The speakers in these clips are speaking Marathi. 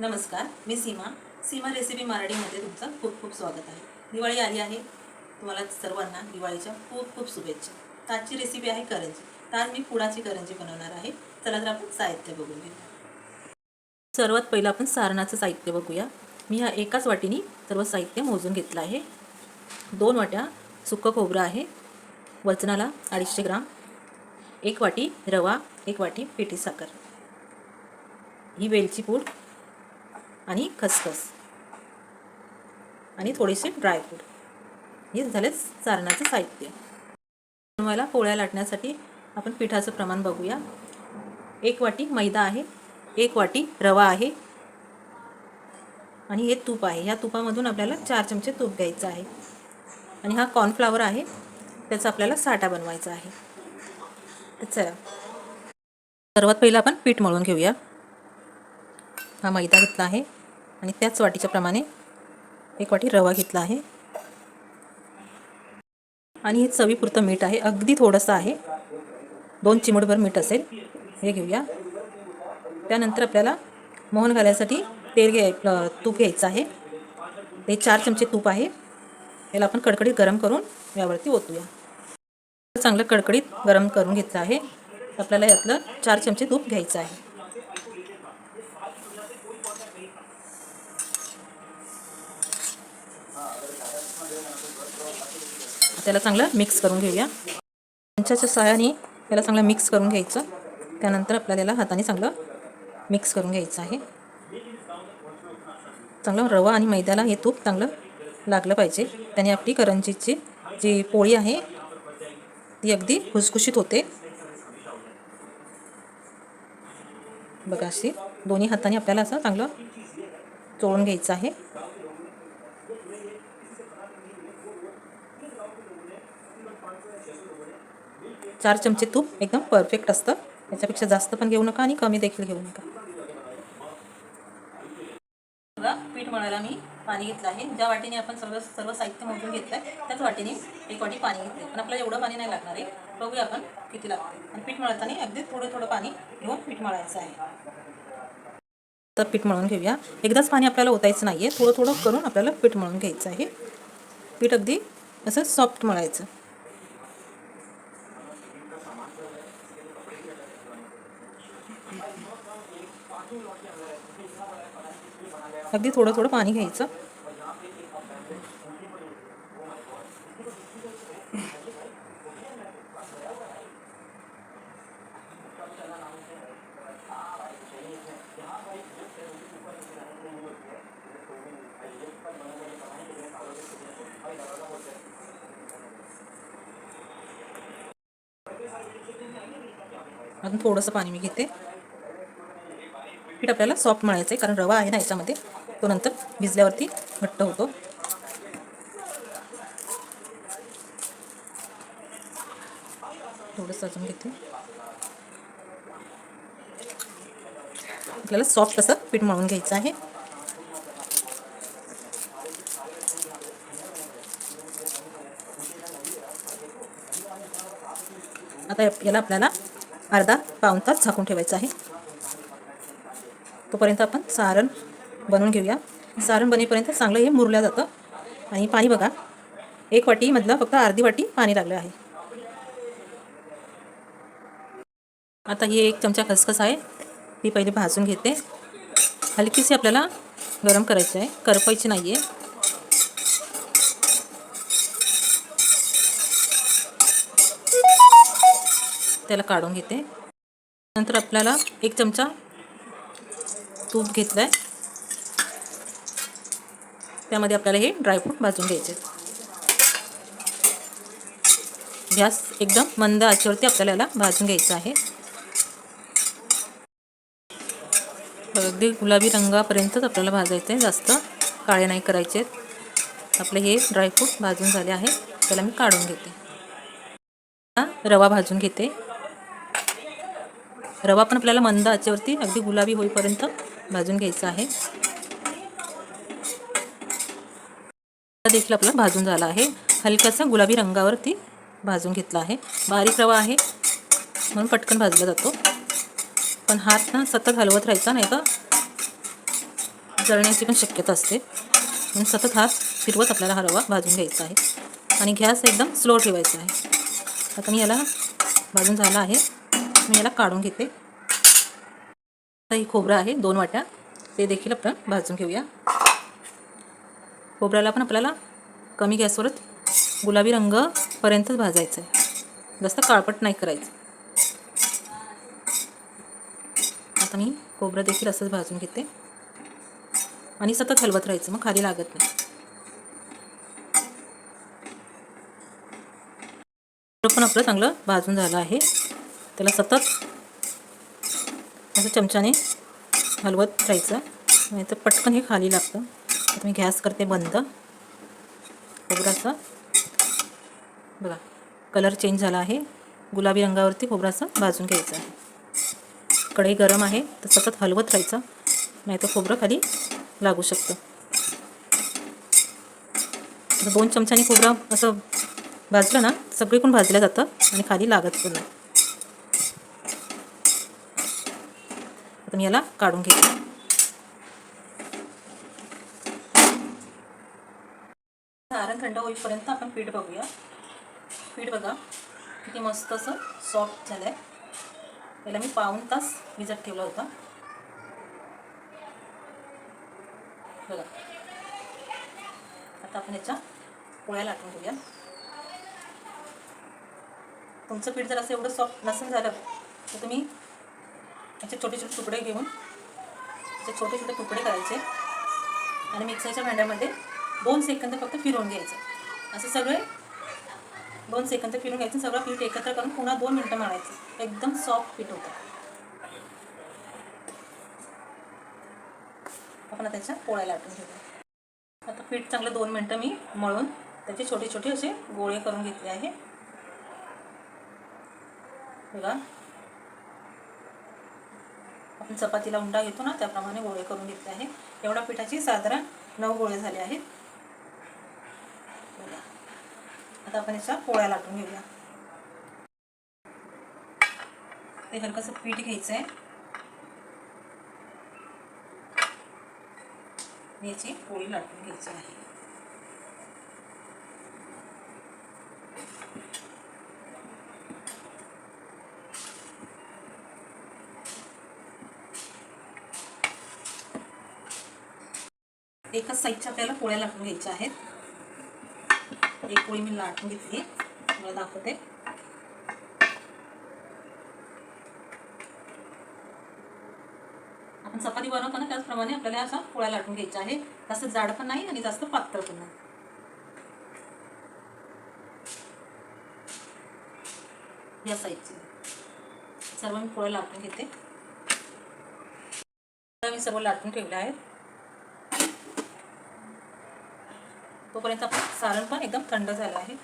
नमस्कार मी सीमा. सीमा रेसिपी मराठीमध्ये तुमचं खूप खूप स्वागत आहे. दिवाळी आली आहे. तुम्हाला सर्वांना दिवाळीच्या खूप खूप शुभेच्छा. ताजची रेसिपी आहे करंजी. तर आज मी पुडाची करंजी बनवणार आहे. चला तर आपण साहित्य बघून घेऊया सर्वात पहिलं आपण सारणाचं साहित्य बघूया. मी ह्या एकाच वाटीने सर्व साहित्य मोजून घेतलं आहे. दोन वाट्या सुकं खोबरं आहे. वजनाला अडीचशे ग्राम. एक वाटी रवा एक वाटी पिठी साखर. ही वेलची पूड आणि खसखस. आणि थोडीशी ड्रायफ्रूट हे झाले चारणाचं साहित्य. बनवायला पोळ्या लाटण्यासाठी आपण पिठाचं प्रमाण बघूया. एक वाटी मैदा आहे एक वाटी रवा आहे आणि हे तूप आहे. ह्या तुपामधून आपल्याला चार चमचे तूप घ्यायचं आहे. आणि हा कॉर्नफ्लावर आहे त्याचा आपल्याला साठा बनवायचा आहे. तर चला. सर्वात पहिलं आपण पीठ मळून घेऊया. हा मैदा घेतला आहे. आणि त्याच वाटीच्या प्रमाणे एक वाटी रवा घेतला आहे. आणि हे चवीपुरतं मीठ आहे. अगदी थोडंसं आहे. दोन चिमूटभर मीठ असेल. हे घेऊया. त्यानंतर आपल्याला मोहन घालायसाठी तेल घ्याय तूप घ्यायचं आहे. ते चार चमचे तूप आहे. याला आपण कडकडीत गरम करून यावरती ओतूया. चांगलं कडकडीत गरम करून घेतलं आहे. आपल्याला यातलं चार चमचे तूप घ्यायचं आहे. त्याला चांगलं मिक्स करून घेऊया. चमच्याच्या सहाय्याने त्याला चांगलं मिक्स करून घ्यायचं. त्यानंतर आपल्याला याला हाताने चांगलं मिक्स करून घ्यायचं आहे. चांगलं रवा आणि मैद्याला हे तूप चांगलं लागलं पाहिजे. त्याने आपली करंजीची जी पोळी आहे ती अगदी खुसखुशीत होते. बघा अशी दोन्ही हाताने आपल्याला असं चांगलं चोळून घ्यायचं आहे. चार चमचे तूप एकदम परफेक्ट असतं. याच्यापेक्षा जास्त पण घेऊ नका आणि कमी देखील घेऊ नका. बघा पीठ मळायला मी पाणी घेतलं आहे. ज्या वाटीने आपण सर्व सर्व साहित्य मोजून घेतलं आहे त्याच वाटीने एक वाटी पाणी घेतले पण आपल्याला एवढं पाणी नाही लागणार आहे. बघूया आपण किती लागतं आणि पीठ मळताना अगदी थोडं थोडं पाणी घेऊन पीठ मळायचं आहे. तर पीठ मळून घेऊया. एकदाच पाणी आपल्याला ओतायचं नाही आहे थोडं थोडं करून आपल्याला पीठ मळून घ्यायचं आहे. पीठ अगदी असं सॉफ्ट मळायचं. अगदी थोडं थोडं पाणी घ्यायचं. अजून थोडंसं पाणी मी घेते. पीठ आपल्याला सॉफ्ट मळायचं आहे कारण रवा आहे ना याच्यामध्ये. तो नंतर भिजल्यावरती घट्ट होतो. थोडंसं अजून घेते. आपल्याला सॉफ्ट असं पीठ मळून घ्यायचं आहे. आता याला आपल्याला अर्धा पाऊन तास झाकून ठेवायचं आहे. तोपर्यंत आपण सारण बनवून घेऊया. सारण बनेपर्यंत चांगलं हे मुरलं जातं. आणि पाणी बघा एक वाटीमधलं फक्त अर्धी वाटी पाणी लागलं आहे. आता ही एक चमचा खसखस आहे. ती पहिले भाजून घेते. हलकीशी आपल्याला गरम करायची आहे. करपायची नाही आहे त्याला काढून घेते. नंतर आपल्याला एक चमचा तूप घेतलं आहे त्यामध्ये आपल्याला हे ड्रायफ्रूट भाजून घ्यायचे गॅस एकदम मंद आचेवरती आपल्याला याला भाजून घ्यायचं आहे. अगदी गुलाबी रंगापर्यंतच आपल्याला भाजायचं आहे. जास्त काळे नाही करायचे आपले हे ड्रायफ्रूट भाजून झाले आहे. त्याला मी काढून घेते. रवा भाजून घेते. रवा पण आपल्याला मंद आचेवरती अगदी गुलाबी होईपर्यंत भाजून घ्यायचा आहे. देखील आपला भाजून झाला आहे. हलकासा गुलाबी रंगावरती भाजून घेतला आहे. बारीक रवा आहे. म्हणून पटकन भाजला जातो. पण हात ना सतत हलवत राहायचा नाही तर जळण्याची पण शक्यता असते. म्हणून सतत हात फिरवत आपल्याला हा रवा भाजून घ्यायचा आहे. आणि गॅस एकदम स्लो ठेवायचा आहे. आता मी याला भाजून झाला आहे. मी याला काढून घेते. आता ही खोबरं आहे दोन वाट्या. ते देखील आपण भाजून घेऊया. खोबऱ्याला पण आपल्याला कमी गॅसवरच गुलाबी रंगपर्यंतच भाजायचं आहे. जास्त काळपट नाही करायचं. आता मी खोबरं देखील असंच भाजून घेते. आणि सतत हलवत राहायचं मग खाली लागत नाही. पण आपलं चांगलं भाजून झालं आहे. त्याला सतत असं चमच्याने हलवत राहायचं. नाही तर पटकन हे खाली लागतं. मी गॅस करते बंद. खोबराचं बघा कलर चेंज झाला आहे. गुलाबी रंगावरती खोबराचं भाजून घ्यायचं आहे. कढई गरम आहे तर सतत हलवत राहायचं. नाही तर खोबरं खाली लागू शकतं. दोन चमच्याने खोबरं असं भाजलं ना सगळीकडून भाजलं जातं आणि खाली लागत पण नाही. आता मी याला काढून घेते सारण थंड होईपर्यंत आपण पीठ बघूया. पीठ बघा किती मस्त असं सॉफ्ट झालं आहे त्याला मी पाऊण तास भिजत ठेवला होता. बघा. आता आपण याच्या पोळ्या लाटून घेऊया. तुमचं पीठ जर असं एवढं सॉफ्ट नसेल झालं तर तुम्ही याचे छोटे छोटे तुकडे घेऊन त्याचे छोटे छोटे तुकडे करायचे. आणि मिक्सरच्या भांड्यामध्ये दोन सेकंद फक्त फिरवून घ्यायचं. असं सगळे दोन सेकंद फिरून घ्यायचं. सगळं पीठ एकत्र करून पुन्हा दोन मिनटं मारायचं. एकदम सॉफ्ट पीठ होतं. आपण त्याच्या पोळ्या लाटून घेऊया. आता पीठ चांगलं दोन मिनटं मी मळून त्याचे छोटे छोटे असे गोळे करून घेतले आहे. बघा. आपण चपातीला उंडा घेतो ना त्याप्रमाणे गोळे करून घेतले आहे. एवढ्या पिठाची साधारण नऊ गोळे झाले आहेत बघा आता आपण याच्या पोळ्या लाटून घेऊया. ते हलकंसं पीठ घ्यायचं आहे याची पोळी लाटून घ्यायची आहे. एकाच साईजच्या आपल्याला पोळ्या लाटून घ्यायच्या आहेत. एक पोळी मी लाटून घेतली. मला दाखवते. आपण चपाती बनवतो ना त्याचप्रमाणे आपल्याला अशा पोळ्या लाटून घ्यायच्या आहे जास्त जाड पण नाही आणि जास्त पातळ पण नाही. या साईजची. सर्व मी पोळ्या लाटून घेते. मी सर्व लाटून ठेवले आहेत. तोपर्यंत आपण सारण पण एकदम थंड झालं आहे.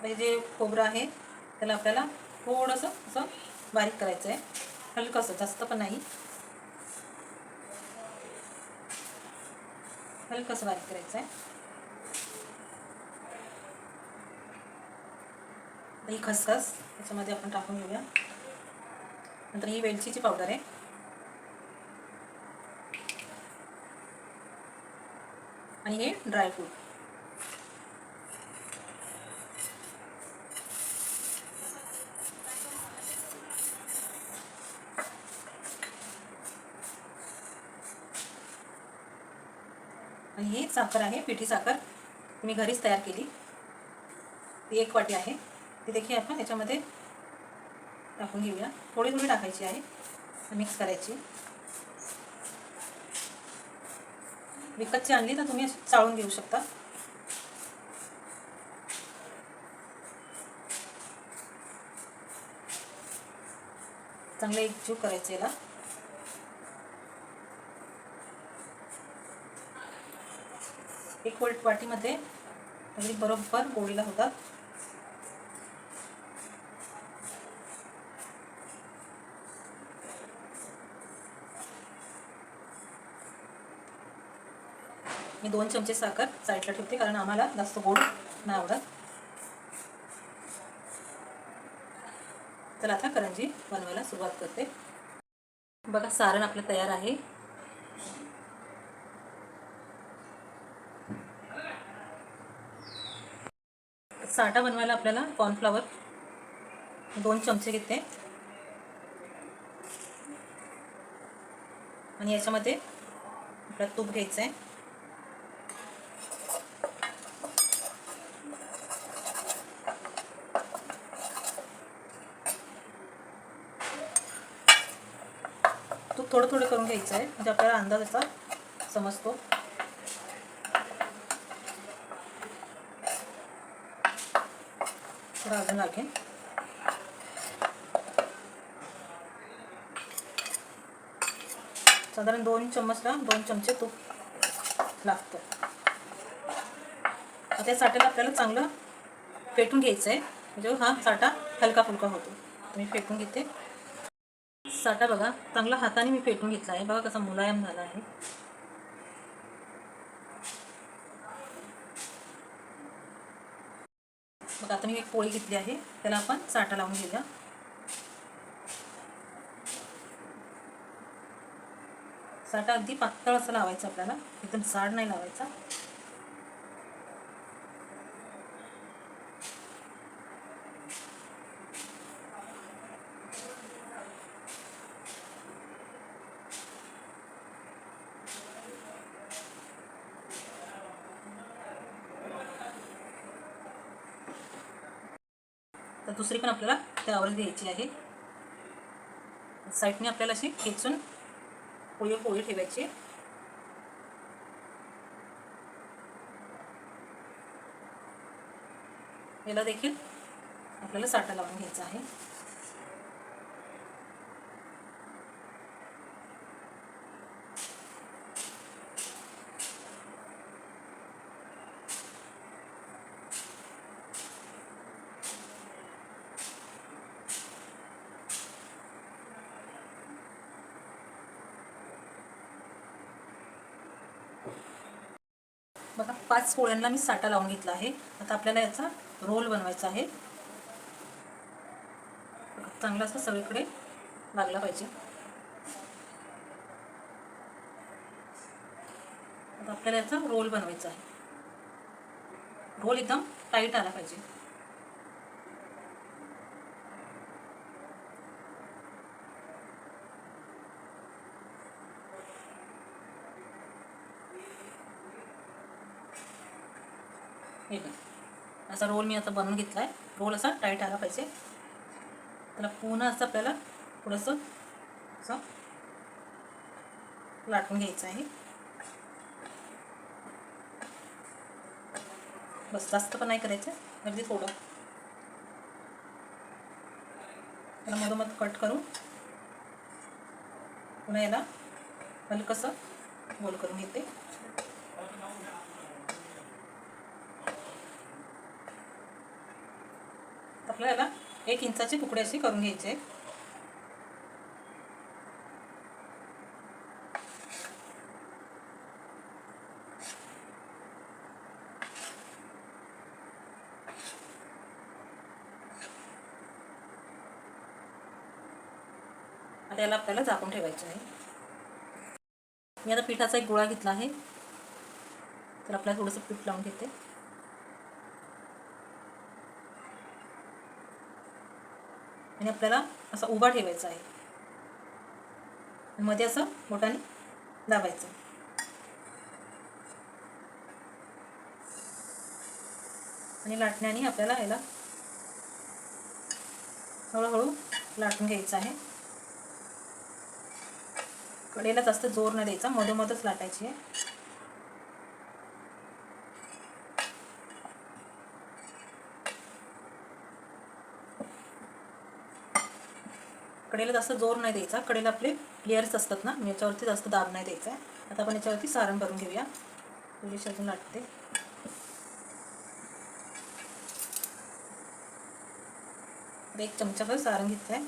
म्हणजे जे खोबरं आहे त्याला आपल्याला थोडंसं असं बारीक करायचं आहे. हलकंसं जास्त पण नाही. हलकंसं बारीक करायचं आहे. ही खसखस त्याच्यामध्ये आपण टाकून घेऊया. नंतर ही वेलचीची पावडर आहे. आणि हे ड्रायफ्रूट आणि ही साखर आहे पिठी साखर. मी घरीच तयार केली. ती एक वाटी आहे. ती देखील आपण याच्यामध्ये टाकून घेऊया. थोडी थोडी टाकायची आहे. मिक्स करायची. विकतची आणली तर तुम्ही चाळून घेऊ शकता. चांगले एकजीव करायचे याला. एक वोल्ट वाटीमध्ये अगदी बरोबर गोळीला होतात. मी दोन चमचे साखर साईडला ठेवते कारण आम्हाला जास्त गोड नाही आवडत. तर आता करंजी बनवायला सुरुवात करते. बघा सारण आपलं तयार आहे. साठा बनवायला आपल्याला कॉर्नफ्लॉवर दोन चमचे घेते. आणि याच्यामध्ये आपल्याला तूप घ्यायचं आहे तूप थोडं थोडं करून घ्यायचं आहे. म्हणजे आपल्याला अंदाज असा समजतो. थोडा अजून लागेल. साधारण दोन चम्मचला दोन चमचे तूप लागतं. आता या साठ्याला आपल्याला चांगलं फेटून घ्यायचं आहे म्हणजे हा साठा हलका फुलका होतो. मी फेटून घेते. साठा बघा चांगला हाताने मी फेटून घेतला आहे. बघा कसा मुलायम झाला आहे. मग आता मी एक पोळी घेतली आहे. त्याला आपण साठा लावून घेऊया. साठा अगदी पातळ असं लावायचं आपल्याला. एकदम जाड नाही लावायचा तर दुसरी पण आपल्याला त्यावर द्यायची आहे. साईडने आपल्याला अशी खेचून पोळी पोळी ठेवायची याला देखील आपल्याला साठा लावून घ्यायचा आहे बघा पाच पोळ्यांना मी साठा लावून घेतला आहे. आता आपल्याला याचा रोल बनवायचा आहे. चांगला असं सगळीकडे लागला पाहिजे. आता आपल्याला याचा रोल बनवायचा आहे. रोल एकदम टाईट आला पाहिजे हे बघ असा रोल मी आता बनवून घेतला आहे रोल असा टाईट आला पाहिजे. त्याला पुन्हा असं आपल्याला थोडंसं असं लाटून घ्यायचं आहे. बस जास्त पण नाही करायचं. अगदी थोडं. त्याला मधोमध कट करून पुन्हा याला हलकंसं गोल करून घेते. आपल्याला एक इंचाचे तुकडे असे करून घ्यायचे. आता याला आपल्याला झाकून ठेवायचं आहे. मी आता पिठाचा एक गोळा घेतला आहे. तर आपल्याला थोडंसं पीठ लावून घेते. आणि आपल्याला असा उभा ठेवायचा आहे. मध्ये असं बोटाने दाबायचं. आणि लाटण्याने आपल्याला याला हळूहळू लाटून घ्यायचं आहे. कडेला जास्त जोर न द्यायचा मधोमधच लाटायची आहे. कडेला जास्त जोर नाही द्यायचा. कडेला आपले लेअर्स असतात ना याच्यावरती जास्त दाब नाही द्यायचा आहे. आता आपण याच्यावरती सारण भरून घेऊया. म्हणजे थोडीशी अजून लाटते. एक चमचाभर सारण घेतलं आहे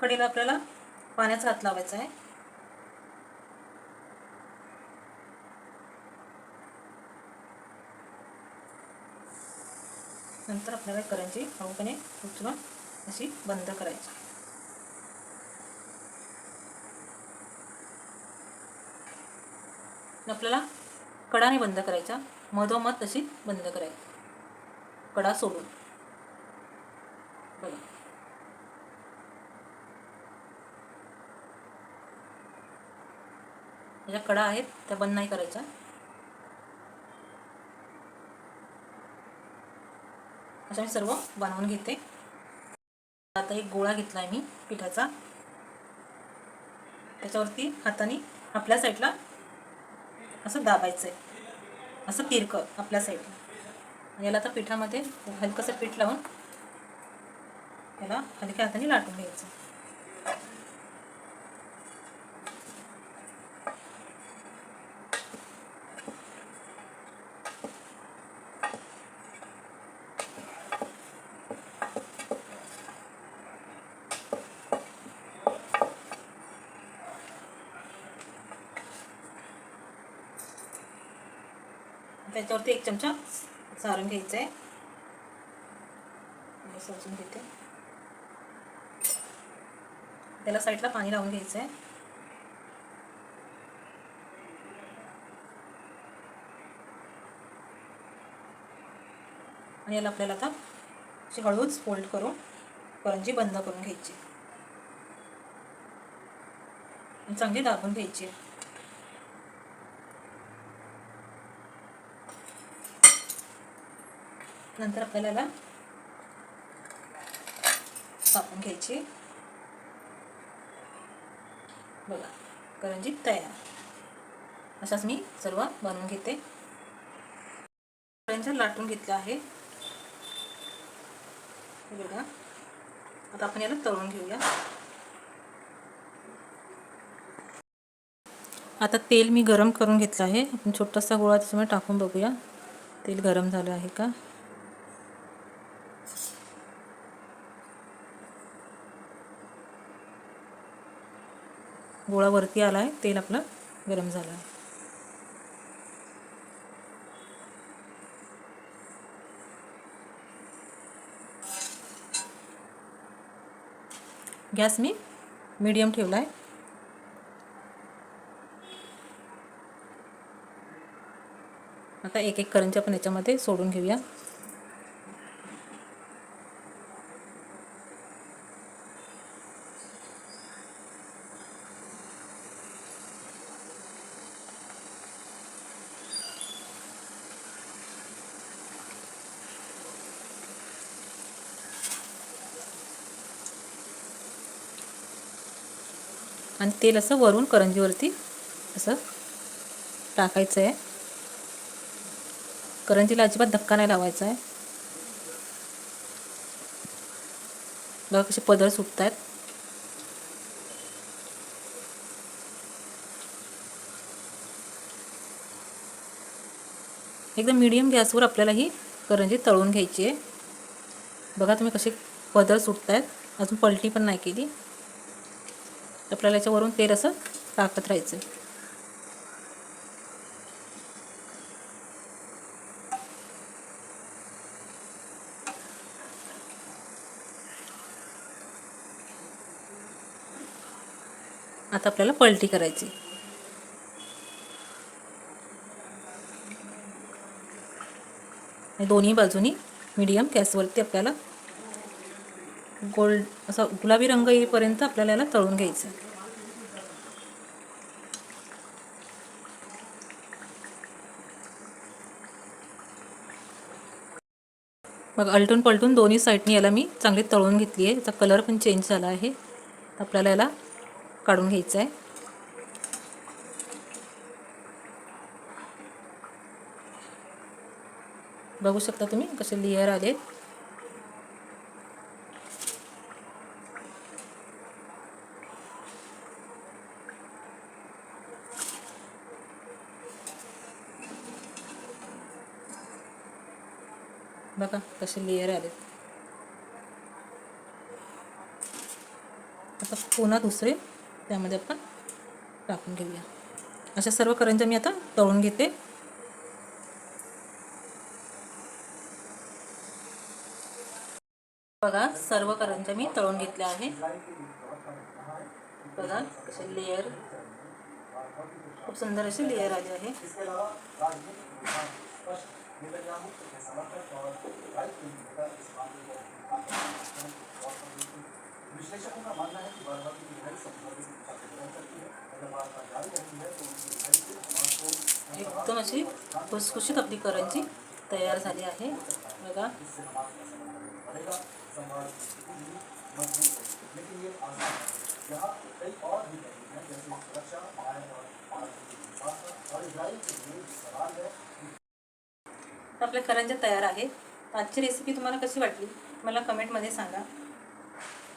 कडेला आपल्याला पाण्याचा हात लावायचा आहे. नंतर आपल्याला करायची हळूपणे उचलून अशी बंद करायची. आपल्याला कडाने बंद करायचा. मधोमध तशी बंद करायची. कडा सोडून. बघा. ज्या कडा आहेत त्या बंद नाही करायच्या. अशा मी सर्व बनवून घेते. आता एक गोळा घेतला आहे मी पिठाचा. त्याच्यावरती हाताने आपल्या साईडला असं दाबायचं आहे असं तिरकं आपल्या साईडला. याला आता पिठामध्ये हलकंसं पीठ लावून याला हलक्या हाताने लाटून घ्यायचं. त्याच्यावरती एक चमचा सारून घ्यायचं आहे सजून घेते. त्याला साईडला पाणी लावून घ्यायचं आहे आणि याला आपल्याला आता अशी हळूच फोल्ड करून करंजी बंद करून घ्यायची. आणि चांगली दाबून घ्यायची. नंतर आपल्याला याला कापून घ्यायची. बघा करंजी तयार. अशाच मी सर्व बनवून घेते. लाटून घेतलं आहे. बघा आता आपण याला तळून घेऊया. आता तेल मी गरम करून घेतलं आहे. आपण छोटासा गोळा त्याच्यामध्ये टाकून बघूया. तेल गरम झालं आहे का? गोळा वरती आला आहे तेल आपलं गरम झालं. आहे गॅस मी मीडियम ठेवला आहे आता एक एक करंजी आपण याच्यामध्ये सोडून घेऊया. आणि तेल असं वरून करंजीवरती असं टाकायचं आहे. करंजीला अजिबात धक्का नाही लावायचा आहे. बघा कसे पदर सुटत आहेत एकदम मीडियम गॅसवर आपल्याला ही करंजी तळून घ्यायची आहे. बघा तुम्ही कसे पदर सुटत आहेत अजून पलटी पण नाही केली. आपल्याला याच्यावरून तेल असं टाकत राहायचं. आता आपल्याला पलटी करायची. दोन्ही बाजूनी मीडियम गॅसवरती आपल्याला गोल्ड असा गुलाबी रंग येईपर्यंत आपल्याला याला तळून घ्यायचं. मग अलटून पलटून दोन्ही साईडनी याला मी चांगली तळून घेतली आहे. याचा कलर पण चेंज झाला आहे. आपल्याला याला काढून घ्यायचं आहे. बघू शकता तुम्ही कसे लेयर आले बघा कसे लेअर आले. आता पुन्हा दुसरे त्यामध्ये आपण टाकून घेऊया. अशा सर्व करंज्या मी आता तळून घेते. बघा सर्व करंज्या मी तळून घेतल्या आहे. बघा कसे लेअर खूप सुंदर असे लेअर आले आहे एकदम अशी खुसखुशीत आपली करंजी तयार झाली आहे. बघा. आपल्या करंजा तयार आहेत. आजची रेसिपी तुम्हाला कशी वाटली? मला कमेंटमध्ये सांगा.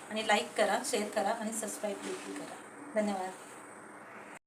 आणि लाईक करा शेअर करा आणि सबस्क्राईब देखील करा. धन्यवाद.